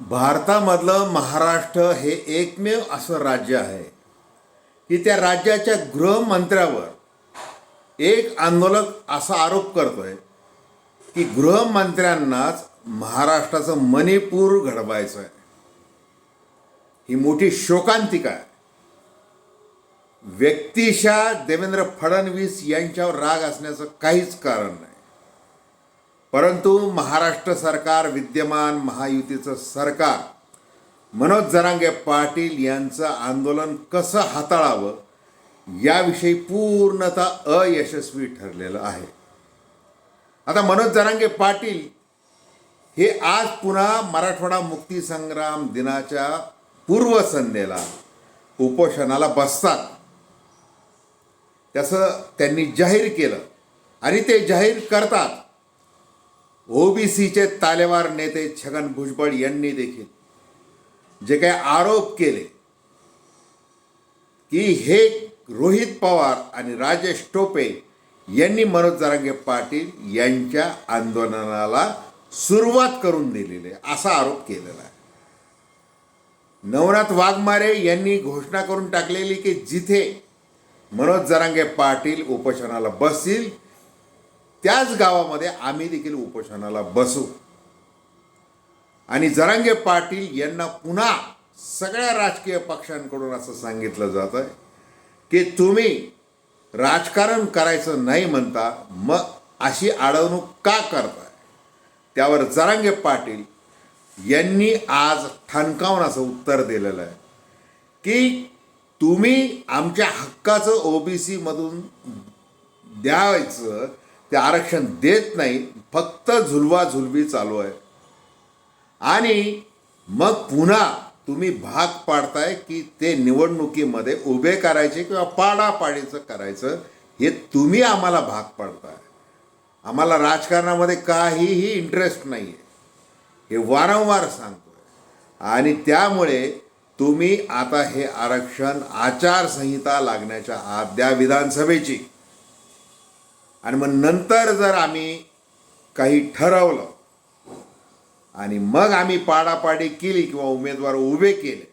भारतामधलं महाराष्ट्र हे एकमेव असं राज्य आहे की त्या राज्याच्या गृहमंत्र्यावर एक आंदोलक असा आरोप करतोय की गृहमंत्र्यांनाच महाराष्ट्राचं मणिपूर घडवायचं आहे ही मोठी शोकांतिका आहे. व्यक्तिशा देवेंद्र फडणवीस यांच्यावर राग असण्याचं काहीच कारण नाही. परंतु महाराष्ट्र सरकार विद्यमान महायुतीचं सरकार मनोज जरांगे पाटील यांचं आंदोलन कसं हाताळावं याविषयी पूर्णतः अयशस्वी ठरलेलं आहे. आता मनोज जरांगे पाटील हे आज पुन्हा मराठवाडा मुक्तीसंग्राम दिनाच्या पूर्वसंध्येला उपोषणाला बसतात. त्याचं त्यांनी जाहीर केलं आणि ते जाहीर करतात. ओबीसीचे तालेवार नेते छगन भुजबळ यांनी देखील जे काही आरोप केले की हे रोहित पवार आणि राजेश टोपे यांनी मनोज जरांगे पाटील यांच्या आंदोलनाला सुरुवात करून दिलेली आहे असा आरोप केलेला आहे. नवनाथ वाघमारे यांनी घोषणा करून टाकलेली की जिथे मनोज जरांगे पाटील उपोषणाला बसतील त्याच गावामध्ये आम्ही देखील उपोषणाला बसू. आणि जरांगे पाटील यांना पुन्हा सगळ्या राजकीय पक्षांकडून असं सांगितलं जात आहे की तुम्ही राजकारण करायचं नाही म्हणता मग अशी अडवणूक का करताय? त्यावर जरांगे पाटील यांनी आज ठणकावून असं उत्तर दिलेलं आहे की तुम्ही आमच्या हक्काचं ओबीसी मधून द्यायचं ते आरक्षण देत नाही फक्त झुलवा झुलवी चालू आहे. आणि मग पुन्हा तुम्ही भाग पाडताय की ते निवडणुकीमध्ये उभे करायचे किंवा पाडापाडीचं करायचं हे तुम्ही आम्हाला भाग पाडताय. आम्हाला राजकारणामध्ये काहीही इंटरेस्ट नाही आहे हे वारंवार सांगतोय. आणि त्यामुळे तुम्ही आता हे आरक्षण आचारसंहिता लागण्याच्या आत द्या विधानसभेची. आणि मग नंतर जर आम्ही काही ठरवलं आणि मग आम्ही पाडापाडी केली किंवा उमेदवार उभे केले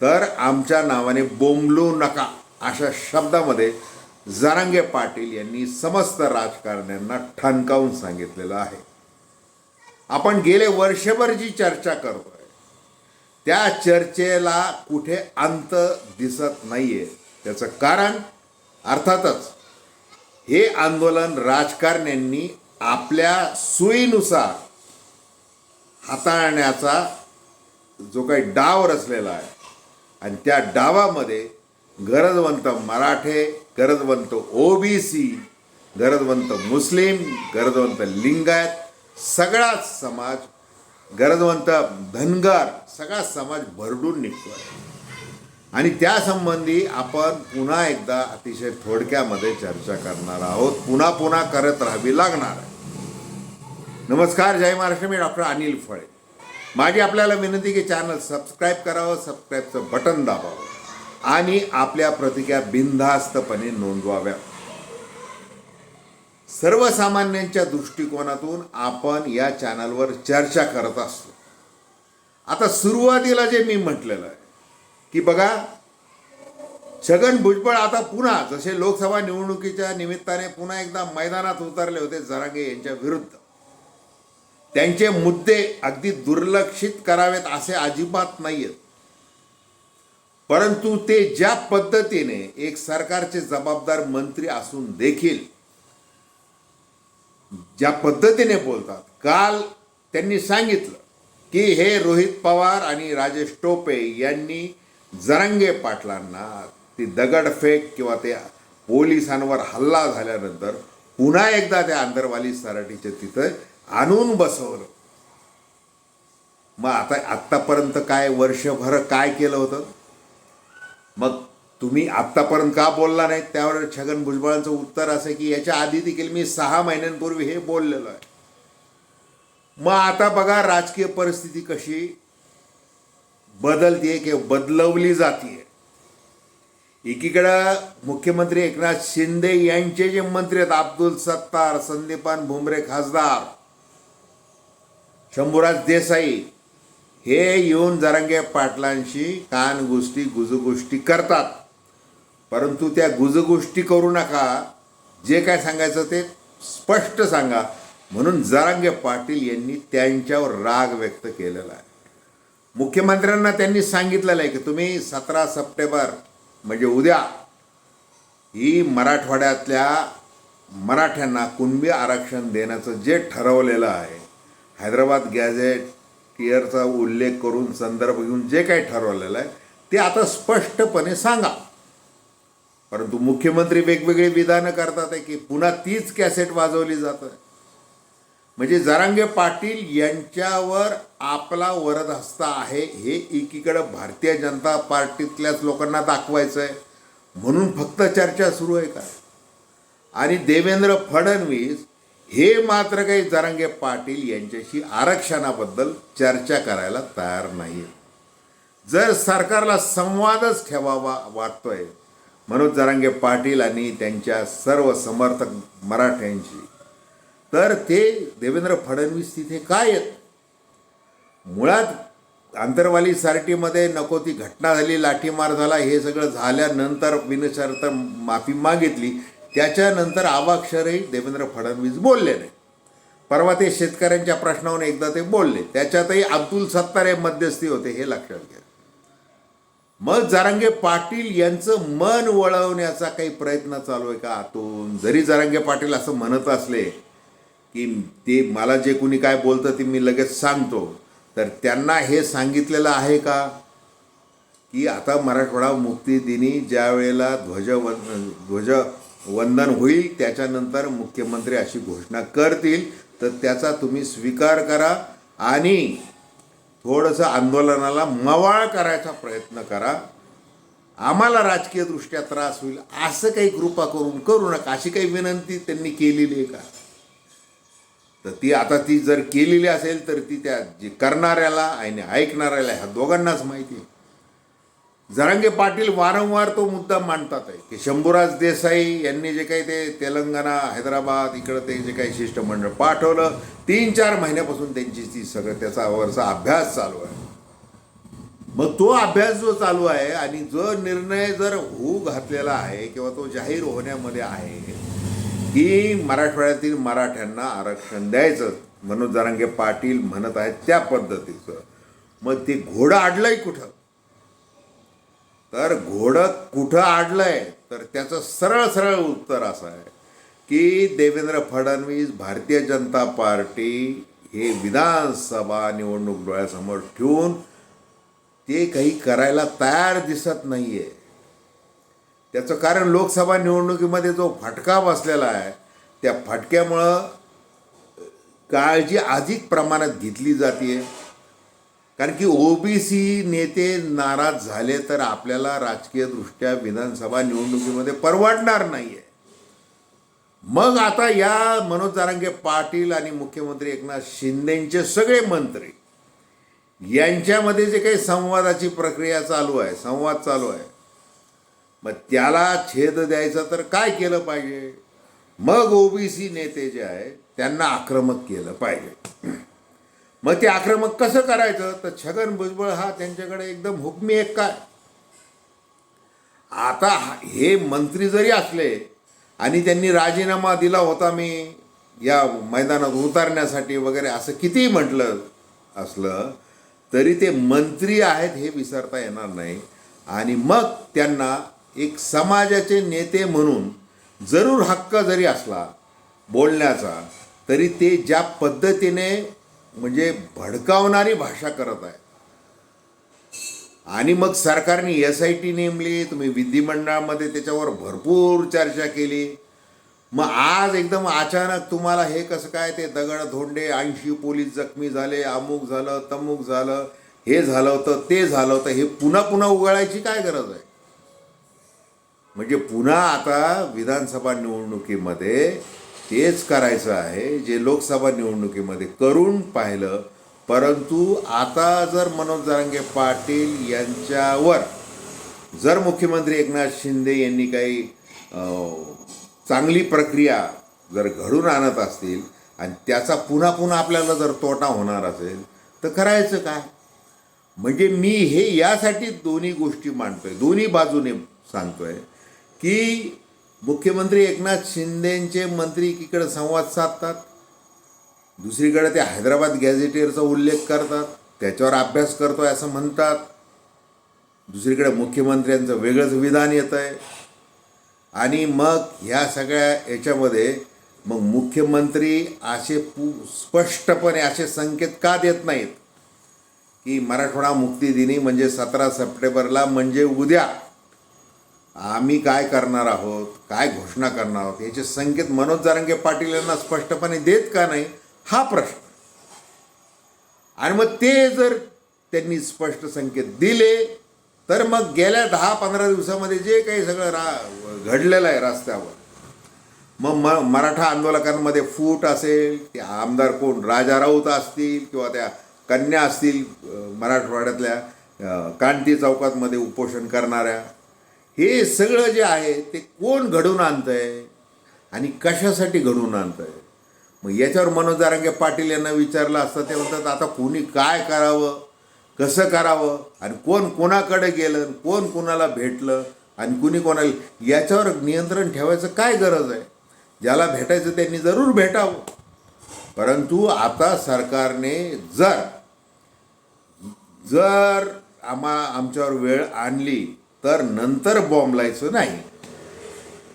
तर आमच्या नावाने बोंबलू नका अशा शब्दामध्ये जरांगे पाटील यांनी समस्त राजकारण्यांना ठणकावून सांगितलेलं आहे. आपण गेले वर्षभर जी चर्चा करतोय त्या चर्चेला कुठे अंत दिसत नाहीये. त्याचं कारण अर्थातच हे आंदोलन राजकारण्यांनी आपल्या सोयीनुसार हाताळण्याचा जो काही डाव रचलेला आहे. आणि त्या डावामध्ये गरजवंत मराठे गरजवंत ओबीसी गरजवंत मुस्लिम गरजवंत लिंगायत सगळाच समाज गरजवंत धनगर सगळा समाज भरडून निघतो आहे आणि त्यासंबंधी आपण पुन्हा एकदा अतिशय थोडक्यामध्ये चर्चा करणार आहोत. पुन्हा पुन्हा करत राहावी लागणार आहे. नमस्कार जय महाराष्ट्र. मी डॉक्टर अनिल फळे. माझी आपल्याला विनंती की चॅनल सबस्क्राईब करावं सबस्क्राईबचं बटन दाबावं आणि आपल्या प्रतिक्रिया बिनधास्तपणे नोंदवाव्या सर्वसामान्यांच्या दृष्टिकोनातून आपण या चॅनलवर चर्चा करत असतो. आता सुरुवातीला जे मी म्हटलेलं आहे की बघा छगन भुजबळ आता पुन्हा जसे लोकसभा निवडणुकीच्या निमित्ताने पुन्हा एकदा मैदानात उतरले होते जरांगे यांच्या विरुद्ध. त्यांचे मुद्दे अगदी दुर्लक्षित करावेत असे अजिबात नाही आहेत परंतु ते ज्या पद्धतीने एक सरकारचे जबाबदार मंत्री असून देखील ज्या पद्धतीने बोलतात काल त्यांनी सांगितलं की हे रोहित पवार आणि राजेश टोपे यांनी जरांगे पाटलांना ती दगडफेक किंवा ते पोलिसांवर हल्ला झाल्यानंतर पुन्हा एकदा त्या आंदरवाली सराटीच्या तिथं आणून बसवलं. मग आता आत्तापर्यंत काय वर्षभर काय केलं होतं? मग तुम्ही आत्तापर्यंत का बोलला नाही? त्यावर छगन भुजबळांचं उत्तर असं की याच्या आधी देखील मी सहा महिन्यांपूर्वी हे बोललेलो आहे. मग आता बघा राजकीय परिस्थिती कशी? बदलते किंवा बदलवली जातीये. एकीकडं मुख्यमंत्री एकनाथ शिंदे यांचे जे मंत्री आहेत अब्दुल सत्तार संदीपान भुमरे खासदार शंभूराज देसाई हे येऊन जरांगे पाटलांशी कान गोष्टी गुजगोष्टी करतात. परंतु त्या गुजगोष्टी करू नका. जे काय सांगायचं ते स्पष्ट सांगा. म्हणून जरांगे पाटील यांनी त्यांच्यावर राग व्यक्त केलेला आहे. मुख्यमंत्र्यांना त्यांनी सांगितलेलं आहे की तुम्ही सतरा सप्टेंबर म्हणजे उद्या ही मराठवाड्यातल्या मराठ्यांना कुणबी आरक्षण देण्याचं जे ठरवलेलं आहे हैदराबाद गॅझेट टिअरचा उल्लेख करून संदर्भ घेऊन जे काही ठरवलेलं आहे ते आता स्पष्टपणे सांगा. परंतु मुख्यमंत्री वेगवेगळी विधानं करतात आहे की पुन्हा तीच कॅसेट वाजवली जातं म्हणजे जरांगे पाटील यांच्यावर आपला वरद हस्ता आहे हे एकीकडं भारतीय जनता पार्टीतल्याच लोकांना दाखवायचं आहे म्हणून फक्त चर्चा सुरू आहे का? आणि देवेंद्र फडणवीस हे मात्र काही जरांगे पाटील यांच्याशी आरक्षणाबद्दल चर्चा करायला तयार नाही जर सरकारला संवादच ठेवावा वाटतोय मनोज जरांगे पाटील आणि त्यांच्या सर्व समर्थक मराठ्यांशी तर ते देवेंद्र फडणवीस तिथे काय आहेत मुळात आंतरवाली सारटीमध्ये नको ती घटना झाली लाठीमार झाला हे सगळं झाल्यानंतर बिनशर्त माफी मागितली. त्याच्यानंतर आवाक्षरही देवेंद्र फडणवीस बोलले नाही. परवा ते शेतकऱ्यांच्या प्रश्नावरून एकदा ते बोलले. त्याच्यातही अब्दुल सत्तार हे मध्यस्थी होते हे लक्षात घ्या. मग जारांगे पाटील यांचं मन वळवण्याचा काही प्रयत्न चालू आहे का? आतून जरी जारांगे पाटील असं म्हणत असले की ते मला जे कुणी काय बोलतं ते मी लगेच सांगतो. तर त्यांना हे सांगितलेलं आहे का? की आता मराठवाडा मुक्तीदिनी ज्या वेळेला ध्वजवन ध्वजवंदन होईल त्याच्यानंतर मुख्यमंत्री अशी घोषणा करतील तर त्याचा तुम्ही स्वीकार करा आणि थोडंसं आंदोलनाला मवाळ करायचा प्रयत्न करा. आम्हाला राजकीयदृष्ट्या त्रास होईल असं काही कृपा करून करू नका अशी काही विनंती त्यांनी केलेली आहे का? तर ती आता ती जर केलेली असेल तर ती त्या जे करणाऱ्याला आणि ऐकणाऱ्याला ह्या दोघांनाच माहिती आहे. जरांगे पाटील वारंवार तो मुद्दा मांडतात आहे की शंभूराज देसाई यांनी जे काही ते तेलंगणा हैदराबाद इकडं ते जे काही शिष्टमंडळ पाठवलं तीन चार महिन्यापासून त्यांची ती सगळं त्याचा वरचा अभ्यास चालू आहे. मग तो अभ्यास जो चालू आहे आणि जो निर्णय जर होऊ घातलेला आहे किंवा तो जाहीर होण्यामध्ये आहे की मराठवाड्यातील मराठ्यांना आरक्षण द्यायचं. मनोज जरांगे पाटील म्हणत आहेत त्या पद्धतीचं. मग ते घोडं अडलंय कुठं? तर घोडं कुठं अडलंय तर त्याचं सरळ सरळ उत्तर असं आहे की देवेंद्र फडणवीस भारतीय जनता पार्टी हे विधानसभा निवडणूक डोळ्यासमोर ठेवून ते काही करायला तयार दिसत नाही आहे त्याचं कारण लोकसभा निवडणुकीमध्ये जो फटका बसलेला आहे त्या फटक्यामुळं काळजी अधिक प्रमाणात घेतली जाते कारण की ओबीसी नेते नाराज झाले तर आपल्याला राजकीयदृष्ट्या विधानसभा निवडणुकीमध्ये परवडणार नाही आहे मग आता या मनोज जारांगे पाटील आणि मुख्यमंत्री एकनाथ शिंदेंचे सगळे मंत्री यांच्यामध्ये जे काही संवादाची प्रक्रिया चालू आहे संवाद चालू आहे मग त्याला छेद द्यायचा तर काय केलं पाहिजे? मग ओबीसी नेते जे आहे त्यांना आक्रमक केलं पाहिजे. मग ते आक्रमक कसं करायचं? तर छगन भुजबळ हा त्यांच्याकडे एकदम हुकमी एक काय? आता हे मंत्री जरी असले आणि त्यांनी राजीनामा दिला होता मी या मैदानात उतरण्यासाठी वगैरे असं कितीही म्हटलं असलं तरी ते मंत्री आहेत हे विसरता येणार नाही. आणि मग त्यांना एक समाजाचे नेते म्हणून जरूर हक्क जरी असला बोलण्याचा तरी ते ज्या पद्धतीने म्हणजे भडकावणारी भाषा करत आहे. आणि मग सरकारने एस आय टी नेमली तुम्ही विधिमंडळामध्ये त्याच्यावर भरपूर चर्चा केली. मग आज एकदम अचानक तुम्हाला हे कसं काय ते दगड धोंडे ऐंशी पोलीस जखमी झाले अमुक झालं तमुक झालं हे झालं होतं ते झालं होतं हे पुन्हा पुन्हा उगाळायची काय गरज आहे? म्हणजे पुन्हा आता विधानसभा निवडणुकीमध्ये तेच करायचं आहे जे लोकसभा निवडणुकीमध्ये करून पाहिलं. परंतु आता जर मनोज जरांगे पाटील यांच्यावर जर मुख्यमंत्री एकनाथ शिंदे यांनी काही चांगली प्रक्रिया जर घडून आणत असतील आणि त्याचा पुन्हा पुन्हा आपल्याला जर तोटा होणार असेल तर करायचं काय? म्हणजे मी हे यासाठी दोन्ही गोष्टी मांडतोय दोन्ही बाजूने सांगतोय. की मुख्यमंत्री एकनाथ शिंदेंचे मंत्री एकीकडे संवाद साधतात दुसरीकडे ते हैदराबाद गॅझेटियरचा उल्लेख करतात त्याच्यावर अभ्यास करतोय असं म्हणतात. दुसरीकडे मुख्यमंत्र्यांचं वेगळंच विधान येतं आहे आणि मग ह्या सगळ्या याच्यामध्ये मग मुख्यमंत्री असे पू स्पष्टपणे असे संकेत का देत नाहीत? की मराठवाडा मुक्ती दिनी म्हणजे सतरा सप्टेंबरला म्हणजे उद्या. आम्ही काय करणार आहोत? काय घोषणा करणार आहोत? याचे संकेत मनोज जारंगे पाटील यांना स्पष्टपणे देत का नाही? हा प्रश्न. आणि मग ते जर त्यांनी स्पष्ट संकेत दिले तर मग गेल्या दहा पंधरा दिवसामध्ये जे काही सगळं रा घडलेलं आहे रस्त्यावर मग म मराठा आंदोलकांमध्ये फूट असेल ते आमदार कोण? राजा राऊत असतील किंवा त्या कन्या असतील मराठवाड्यातल्या क्रांती चौकातमध्ये उपोषण करणाऱ्या हे सगळं जे आहे ते कोण घडून आणतं आहे आणि कशासाठी घडून आणतं आहे मग याच्यावर मनोज दारांगे पाटील यांना विचारलं असतं ते म्हणतात आता कोणी काय करावं? कसं करावं? आणि कोण कोणाकडे गेलं? कोण कोणाला भेटलं? आणि कुणी कोणाला याच्यावर नियंत्रण ठेवायचं काय गरज आहे? ज्याला भेटायचं त्यांनी जरूर भेटावं. परंतु आता सरकारने जर जर आम्हा आमच्यावर वेळ आणली तर नंतर बॉम्बलायचं नाही.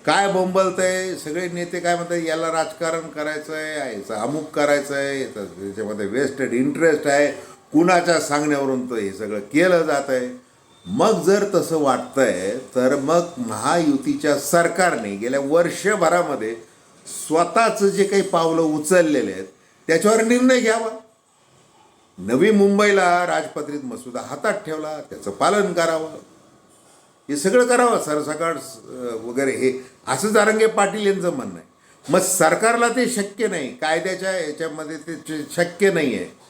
काय बोंबलतंय? सगळे नेते काय म्हणतात याला राजकारण करायचं आहे याचं अमुक करायचं आहे याचं त्याच्यामध्ये वेस्टेड इंटरेस्ट आहे. कुणाच्या सांगण्यावरून तर हे सगळं केलं जात आहे मग जर तसं वाटतंय तर मग महायुतीच्या सरकारने गेल्या वर्षभरामध्ये स्वतःचं जे काही पावलं उचललेले आहेत त्याच्यावर निर्णय घ्यावा. नवी मुंबईला राजपत्रित मसुदा हातात ठेवला त्याचं पालन करावं. हे सगळं करावं सरसकाळ वगैरे हे. असं जारंगे पाटील यांचं म्हणणं आहे. मग सरकारला ते शक्य नाही. कायद्याच्या याच्यामध्ये ते शक्य नाही आहे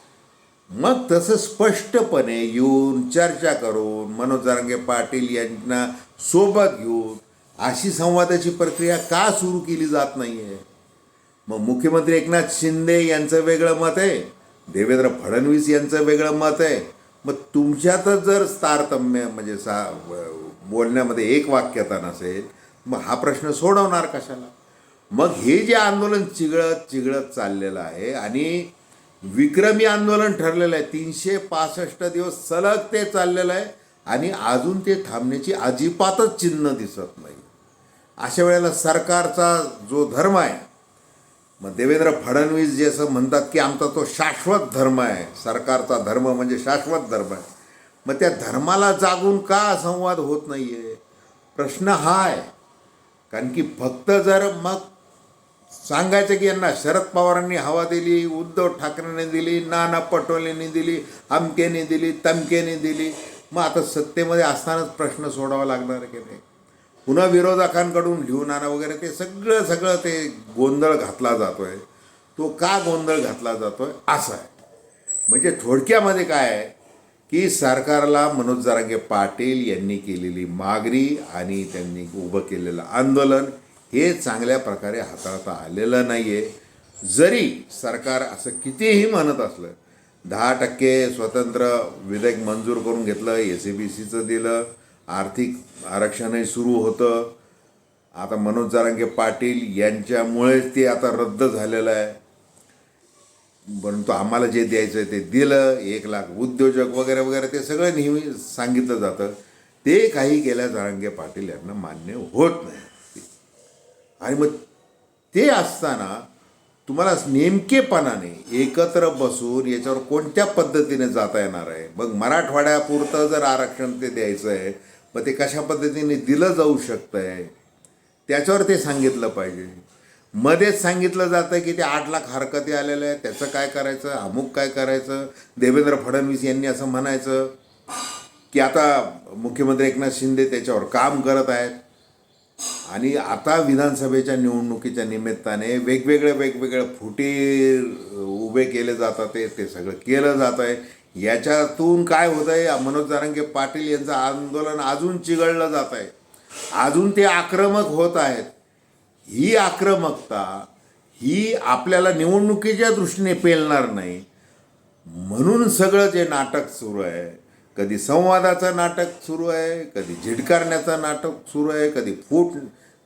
मग तसं स्पष्टपणे येऊन चर्चा करून मनोज जारंगे पाटील यांना सोबत घेऊन अशी संवादाची प्रक्रिया का सुरू केली जात नाही आहे मग मुख्यमंत्री एकनाथ शिंदे यांचं वेगळं मत आहे. देवेंद्र फडणवीस यांचं वेगळं मत आहे. मग तुमच्यातच जर तारतम्य म्हणजे सा बोलण्यामध्ये एक वाक्यता नसेल मग हा प्रश्न सोडवणार कशाला? मग हे जे आंदोलन चिघळत चिघळत चाललेलं आहे आणि विक्रमी आंदोलन ठरलेलं आहे तीनशे पासष्ट दिवस सलग ते चाललेलं आहे आणि अजून ते थांबण्याची अजिबातच चिन्ह दिसत नाही. अशा वेळेला सरकारचा जो धर्म आहे मग देवेंद्र फडणवीस जे असं म्हणतात की आमचा तो शाश्वत धर्म आहे सरकारचा धर्म म्हणजे शाश्वत धर्म आहे. मग त्या धर्माला जागून का संवाद होत नाही आहे प्रश्न हा आहे कारण की फक्त जर मग सांगायचं की यांना शरद पवारांनी हवा दिली उद्धव ठाकरेंनी दिली नाना पटोलेंनी दिली अमकेने दिली तमकेने दिली मग आता सत्तेमध्ये असतानाच प्रश्न सोडावा लागणार की नाही? पुन्हा विरोधकांकडून लिहून आणा वगैरे ते सगळं सगळं ते गोंधळ घातला जातो आहे तो का गोंधळ घातला जातो आहे असा आहे. म्हणजे थोडक्यामध्ये काय आहे? की सरकारला मनोज जरांगे पाटील यांनी केलेली मागणी आणि त्यांनी उभं केलेलं आंदोलन हे चांगल्या प्रकारे हाताळता आलेलं नाही आहे जरी सरकार असं कितीही म्हणत असलं दहा टक्के स्वतंत्र विधेयक मंजूर करून घेतलं ए सी बी सीचं दिलं आर्थिक आरक्षणही सुरू होतं. आता मनोज जारांगे पाटील यांच्यामुळेच ते आता रद्द झालेलं आहे. परंतु आम्हाला जे द्यायचं आहे ते दिलं. एक लाख उद्योजक वगैरे वगैरे ते सगळं नेहमी सांगितलं जातं. ते काही गेल्या जारांगे पाटील यांना मान्य होत नाही. आणि मग ते असताना तुम्हाला नेमकेपणाने एकत्र बसून याच्यावर कोणत्या पद्धतीने जाता येणार आहे? मग मराठवाड्यापुरतं जर आरक्षण ते द्यायचं आहे मग ते कशा पद्धतीने दिलं जाऊ शकतं आहे त्याच्यावर ते सांगितलं पाहिजे. मध्येच सांगितलं जातं की ते आठ लाख हरकती आलेल्या आहेत. त्याचं काय करायचं? अमुक काय करायचं? देवेंद्र फडणवीस यांनी असं म्हणायचं की आता मुख्यमंत्री एकनाथ शिंदे त्याच्यावर काम करत आहेत. आणि आता विधानसभेच्या निवडणुकीच्या निमित्ताने वेगवेगळे वेगवेगळे फुटे उभे केले जातात ते ते सगळं केलं जात आहे याच्यातून काय होत आहे मनोज जारंगे पाटील यांचं आंदोलन अजून चिघळलं जात आहे अजून ते आक्रमक होत आहेत. ही आक्रमकता ही आपल्याला निवडणुकीच्या दृष्टीने पेलणार नाही. म्हणून सगळं जे नाटक सुरू आहे कधी संवादाचं नाटक सुरू आहे कधी झिडकारण्याचं नाटक सुरू आहे कधी फूट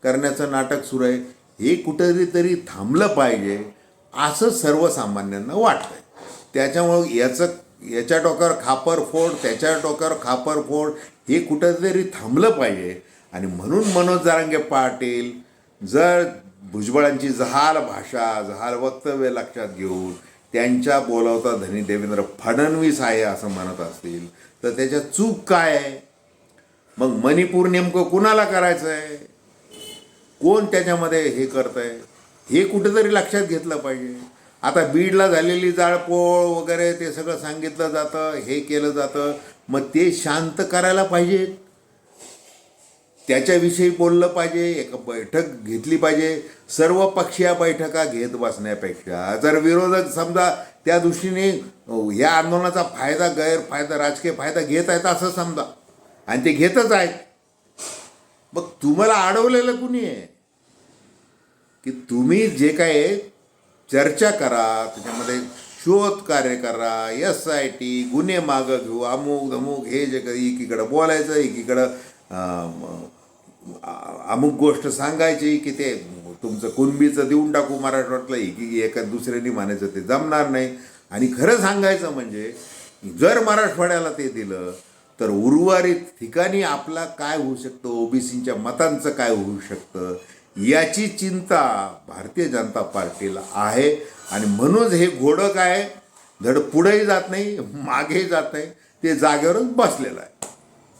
करण्याचं नाटक सुरू आहे हे कुठेतरी तरी थांबलं पाहिजे असं सर्वसामान्यांना वाटतं आहे त्याच्यामुळं याचं याच्या डोक्यावर खापर फोड त्याच्या डोक्यावर खापर फोड हे कुठंतरी थांबलं पाहिजे. आणि म्हणून मनोज जारांगे पाटील जर भुजबळांची जहाल भाषा जहाल वक्तव्य लक्षात घेऊन त्यांच्या बोलावता धनी देवेंद्र फडणवीस आहे असं म्हणत असतील तर त्याच्या चूक काय आहे? मग मणिपूर नेमकं कुणाला करायचं आहे कोण त्याच्यामध्ये हे करत आहे हे कुठेतरी लक्षात घेतलं पाहिजे. आता बीडला झालेली जाळपोळ वगैरे ते सगळं सांगितलं जातं हे केलं जातं. मग ते शांत करायला पाहिजे त्याच्याविषयी बोललं पाहिजे एक बैठक घेतली पाहिजे. सर्व पक्षीय बैठका घेत बसण्यापेक्षा जर विरोधक समजा त्या दृष्टीने या आंदोलनाचा फायदा गैरफायदा राजकीय फायदा घेत आहेत असं समजा आणि ते घेतच आहेत. मग तुम्हाला अडवलेलं कुणी आहे? की तुम्ही जे काय चर्चा करा त्याच्यामध्ये शोध कार्य करा एस आय टी गुन्हे मागं घेऊ अमुक अमुक हे जे काही एकीकडं बोलायचं एकीकडं अमुक गोष्ट सांगायची की ते तुमचं कुणबीचं देऊन टाकू मराठवाड्यातलं की एका दुसऱ्याने म्हणायचं ते जमणार नाही. आणि खरं सांगायचं म्हणजे जर मराठवाड्याला ते दिलं तर उर्वरित ठिकाणी आपला काय होऊ शकतं? ओबीसींच्या मतांचं काय होऊ शकतं? याची चिंता भारतीय जनता पार्टीला आहे. आणि म्हणूनच हे घोडं काय? धड पुढेही जात नाही मागेही जात नाही. ते जागेवरच बसलेलं आहे.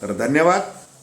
तर धन्यवाद.